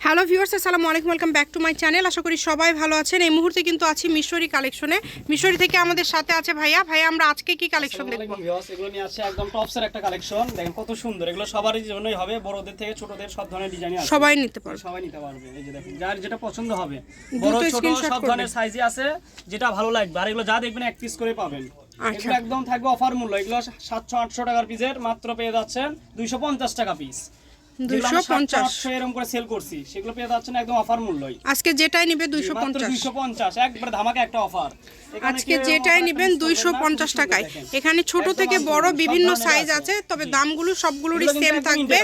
Hello viewers আসসালামু আলাইকুম welcome back to my channel. আশা করি সবাই ভালো আছেন। এই মুহূর্তে কিন্তু আছি মিশরি কালেকশনে। মিশরি থেকে আমাদের সাথে আছে ভাইয়া। ভাইয়া আমরা আজকে কি কালেকশন দেখব? ভিউয়ার্স, এগুলো নিয়ে আসছে একদম টপসের একটা কালেকশন। দেখেন কত সুন্দর এগুলো সবারই জন্যই হবে। বড়দের থেকে ছোটদের সব ধরনের ডিজাইন আছে। সবাই নিতে পারবে। সবাই নিতে পারবে। এই যে দেখেন যার যেটা পছন্দ হবে। বড় ছোট সব ধরনের সাইজই আছে যেটা ভালো লাগবে। আর এগুলো যা দেখবেন এক পিস করে পাবেন। আচ্ছা। এগুলো একদম থাকবে অফার মূল্য। এগুলো সাতশো আটশো টাকার পিসের মাত্র পেয়ে যাচ্ছেন দুইশো পঞ্চাশ টাকা পিস দুইশো পঞ্চাশ। এরকম করে সেল করছি। সেগুলো পেয়ে যাচ্ছেন একদম অফার মূল্যই। আজকে যেটাই নিবে দুইশো মাত্র পঞ্চাশ। দুইশো একবার ধামাকা একটা অফার আজকে যেটাই নিবেন দুইশো পঞ্চাশ টাকায়। এখানে ছোট থেকে বড় বিভিন্ন সাইজ আছে তবে দামগুলো সবগুলোরই সেম থাকবে।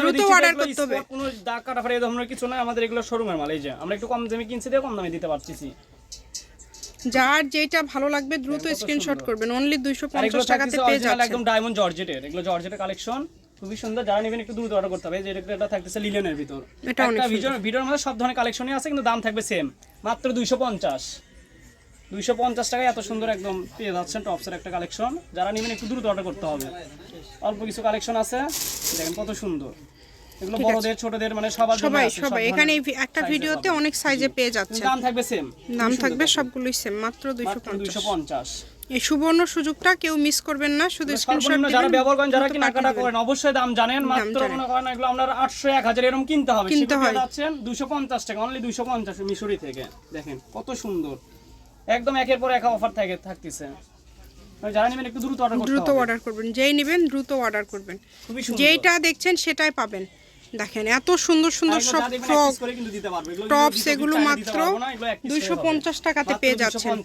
দ্রুত অর্ডার করতে হবে। কোনো দাগ কাটা ফাটা এই ধরনের কিছু নয় আমাদের এগুলো শোরুমের মাল এই যে। আমরা একটু কম দামে কিনছি দিয়ে কম দামে দিতে পারতেছি। যার যেটা ভালো লাগবে দ্রুত স্ক্রিনশট করবেন। অনলি দুইশো আর এগুলো পঞ্চাশ টাকাতে থাকতেছে পেয়ে যাচ্ছেন। একদম ডায়মন্ড জর্জেটের এগুলো জর্জেটের কালেকশন খুবই সুন্দর। যারা নেবেন একটু দ্রুত অর্ডার করতে হবে। যে এটা- থাকতেছে লিলেনের ভিতর। এটা একটা ভিডিও ভিডিওর মধ্যে সব ধরনের কালেকশনই আছে কিন্তু দাম থাকবে সেম মাত্র দুইশো পঞ্চাশ। দুইশো পঞ্চাশ টাকায় এত সুন্দর একদম পেয়ে যাচ্ছেন টপসের একটা কালেকশন যারা নেবেন একটু দ্রুত অর্ডার করতে হবে। অল্প কিছু কালেকশন আছে। দেখেন কত সুন্দর। এগুলো বড়দের ছোটদের মানে সবার জন্য সবাই সবাই। এখানে একটা ভিডিওতে অনেক সাইজে পেয়ে যাচ্ছে দাম থাকবে সেম দাম থাকবে সবগুলোই সেম মাত্র দুইশো মাত্র পঞ্চাশ। দুইশো পঞ্চাশ। এই সুবর্ণ সুযোগটা কেউ মিস করবেন না শুধু স্ক্রিনশট সর্বনিম্ন যারা ব্যবহার করেন যারা কেনাকাটা করেন অবশ্যই দাম জানেন মাত্র। মনে করেন এগুলো আপনার আটশো এক হাজার এরকম কিনতে হবে। কিনতে হয়। যাচ্ছেন দুশো পঞ্চাশ টাকা অনলি দুশো পঞ্চাশ মিশরি থেকে। দেখেন কত সুন্দর। একদম একের পর এক অফার থাকে থাকতেছে। মানে যারা নেবেন একটু দ্রুত অর্ডার করতে দ্রুত অর্ডার করবেন যেই নেবেন দ্রুত অর্ডার করবেন। যেইটা দেখছেন সেটাই পাবেন। দেখেন এত সুন্দর সুন্দর সব ফ্রক টপস এগুলো মাত্র দুইশো পঞ্চাশ টাকাতে পেয়ে যাচ্ছেন।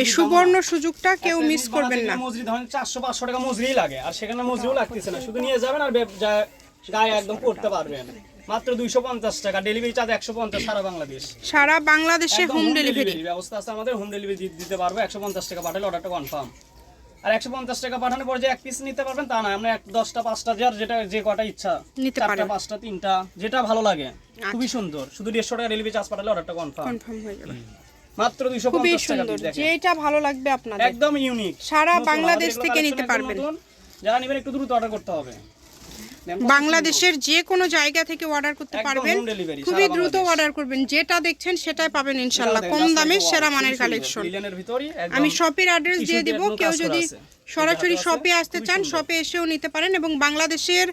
এই সুবর্ণ সুযোগটা কেউ মিস করবেন না। মজুরি ধরেন চারশো পাঁচশো টাকা মজুরি লাগে আর সেখানে মজুরিও লাগতেছে না। শুধু নিয়ে যাবেন আর গায়ে একদম করতে পারবেন। মাত্র দুইশো পঞ্চাশ টাকা। ডেলিভারি চার্জ একশো পঞ্চাশ সারা বাংলাদেশ। সারা বাংলাদেশে হোম ডেলিভারি ব্যবস্থা আছে আমাদের। হোম ডেলিভারি দিতে পারব। একশো পঞ্চাশ টাকা পাঠালে অর্ডারটা কনফার্ম আর একশো পঞ্চাশ টাকা পাঠানোর পর যে এক পিস নিতে পারবেন তা না আমরা এক দশটা পাঁচটা যার যেটা যে কটা ইচ্ছা নিতে পারবেন পাঁচটা তিনটা যেটা ভালো লাগে। খুবই সুন্দর। শুধু দেড়শো টাকা ডেলিভারি চার্জ পাঠালে অর্ডারটা কনফার্ম কনফার্ম হয়ে গেল মাত্র দুইশো খুবই পঞ্চাশ টাকা সুন্দর। যেটা ভালো লাগবে আপনাদের। একদম ইউনিক সারা বাংলাদেশ থেকে নিতে পারবেন। যারা নেবেন একটু দ্রুত অর্ডার করতে হবে। বাংলাদেশের যে কোনো জায়গা থেকে অর্ডার করতে পারবেন খুবই দ্রুত অর্ডার করবেন। যেটা দেখছেন সেটাই পাবেন ইনশাল্লাহ কম দামে সেরা মানের কালেকশন আমি শপের অ্যাড্রেস দিয়ে দিব। কেউ যদি সরাসরি শপে আসতে চান শপে এসেও নিতে পারেন এবং বাংলাদেশের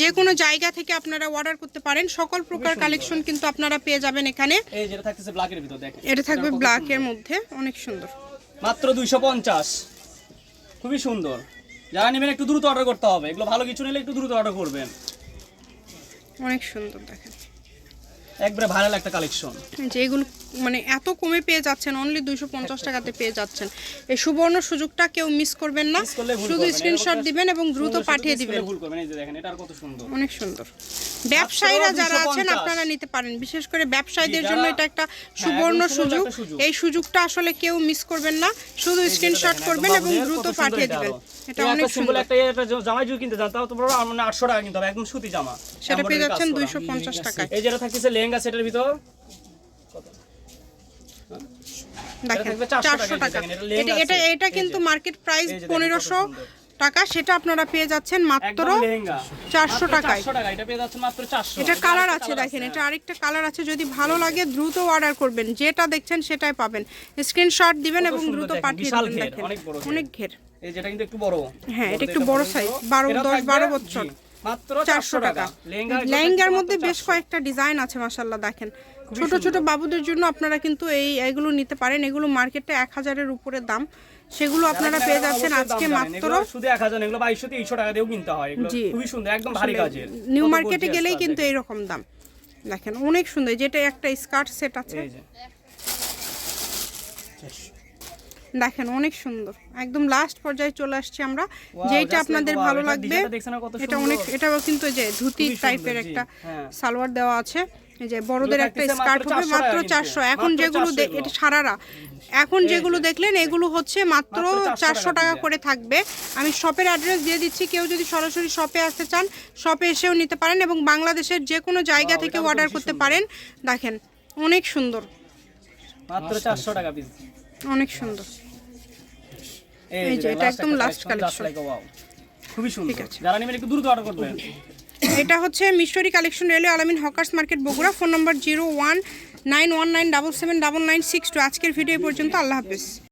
যে কোনো জায়গা থেকে আপনারা অর্ডার করতে পারেন। সকল প্রকার কালেকশন কিন্তু আপনারা পেয়ে যাবেন এখানে। এটা থাকবে ব্ল্যাকের মধ্যে। অনেক সুন্দর। মাত্র দুইশো পঞ্চাশ। খুবই সুন্দর। যারা নেবেন একটু দ্রুত অর্ডার করতে হবে। এগুলো ভালো কিছু নিলে একটু দ্রুত অর্ডার করবেন। অনেক সুন্দর দেখেন। একবারে ভাইরাল একটা কালেকশন যেগুলো মানে এত কমে পেয়ে যাচ্ছেন অনলি দুইশো পঞ্চাশ টাকাতে পেয়ে যাচ্ছেন। এই সুবর্ণ সুযোগটা কেউ মিস করবেন না। শুধু স্ক্রিনশট দিবেন এবং দ্রুত পাঠিয়ে দিবেন। ভুল করবেন। এই যে দেখেন এটা কত সুন্দর। অনেক সুন্দর। ব্যবসায়ীরা যারা আছেন আপনারা নিতে পারেন। বিশেষ করে ব্যবসায়ীদের জন্য এটা একটা সুবর্ণ সুযোগ। এই সুযোগটা আসলে কেউ মিস করবেন না। শুধু স্ক্রিনশট করবেন এবং দ্রুত পাঠিয়ে এটা দিবেন। এটা অনেক সুন্দর। একটা জামাই যদি কিনতে যান তাও তো বড় মানে 800 টাকা কিনতে হবে একদম সুতি জামা সেটা পেয়ে যাচ্ছেন করা। দুইশো পঞ্চাশ টাকায়। এই যেটা থাকতেছে লেহেঙ্গা সেটের ভিতর? দেখেন থাকবে 400 চারশো টাকা, টাকা। দেখেন, এটা এটা কিন্তু মার্কেট প্রাইস পনেরোশো টাকা সেটা আপনারা পেয়ে যাচ্ছেন মাত্র একদম লেহেঙ্গা। 400 মাত্র টাকায়। এটা পেয়ে যাচ্ছেন মাত্র 400 এটা কালার আছে দেখেন এটা আরেকটা কালার আছে যদি ভালো লাগে দ্রুত অর্ডার করবেন যেটা দেখছেন সেটাই পাবেন। স্ক্রিনশট দিবেন এবং দ্রুত পাঠিয়ে দিবেন দেখেন। অনেক ঘের। অনেক এই যেটা কিন্তু একটু বড় হ্যাঁ, এটা একটু বড় সাইজ বারো দশ 12 এটাও 10 থাকবে 12 বছর। মাত্র চারশো টাকা। লেহেঙ্গা লেহেঙ্গার মধ্যে বেশ কয়েকটা ডিজাইন আছে মাসাল্লাহ দেখেন। ছোট ছোট বাবুদের জন্য আপনারা কিন্তু এই এগুলো নিতে পারেন। এগুলো মার্কেটে এক হাজারের উপরে দাম। সেগুলো আপনারা পেয়ে যাচ্ছেন আজকে মাত্র শুধু 1000 এগুলো 2200 300 টাকা দিয়েও কিনতে হয়। এগুলো খুবই সুন্দর একদম ভারী কাজের। নিউ মার্কেটে গেলেই কিন্তু দেখেন। এইরকম দাম। দেখেন অনেক সুন্দর। যেটা একটা স্কার্ট সেট আছে। এই যে। দেখেন অনেক সুন্দর। একদম লাস্ট পর্যায়ে চলে আসছি আমরা। যেটা আপনাদের ভালো লাগবে এটা অনেক এটাও কিন্তু এই যে ধুতি টাইপের একটা হ্যাঁ। সালোয়ার দেওয়া আছে। এই যে বড়দের একটা স্কার্ট মাত্র হবে মাত্র চারশো। এখন যেগুলো 400 এটা সারারা। এখন যেগুলো দেখলেন এগুলো হচ্ছে মাত্র মাত্র 400 চারশো টাকা করে থাকবে। আমি শপের অ্যাড্রেস দিয়ে দিচ্ছি কেউ যদি সরাসরি শপে আসতে চান শপে এসেও নিতে পারেন এবং বাংলাদেশের যে কোনো জায়গা থেকে অর্ডার করতে পারেন। দেখেন অনেক সুন্দর। মাত্র 400 টাকা পিস অনেক সুন্দর। এই যে, এটা একদম লাস্ট wow। খুবই সুন্দর। আছে। যারা নেবেন একটু দ্রুত অর্ডার করবেন। এটা হচ্ছে Mishri collection railway Alamin hawkers market Bogura. Phone number zero one nine one nine double seven double nine six two আজকের ভিডিও পর্যন্ত। আল্লাহ হাফেজ।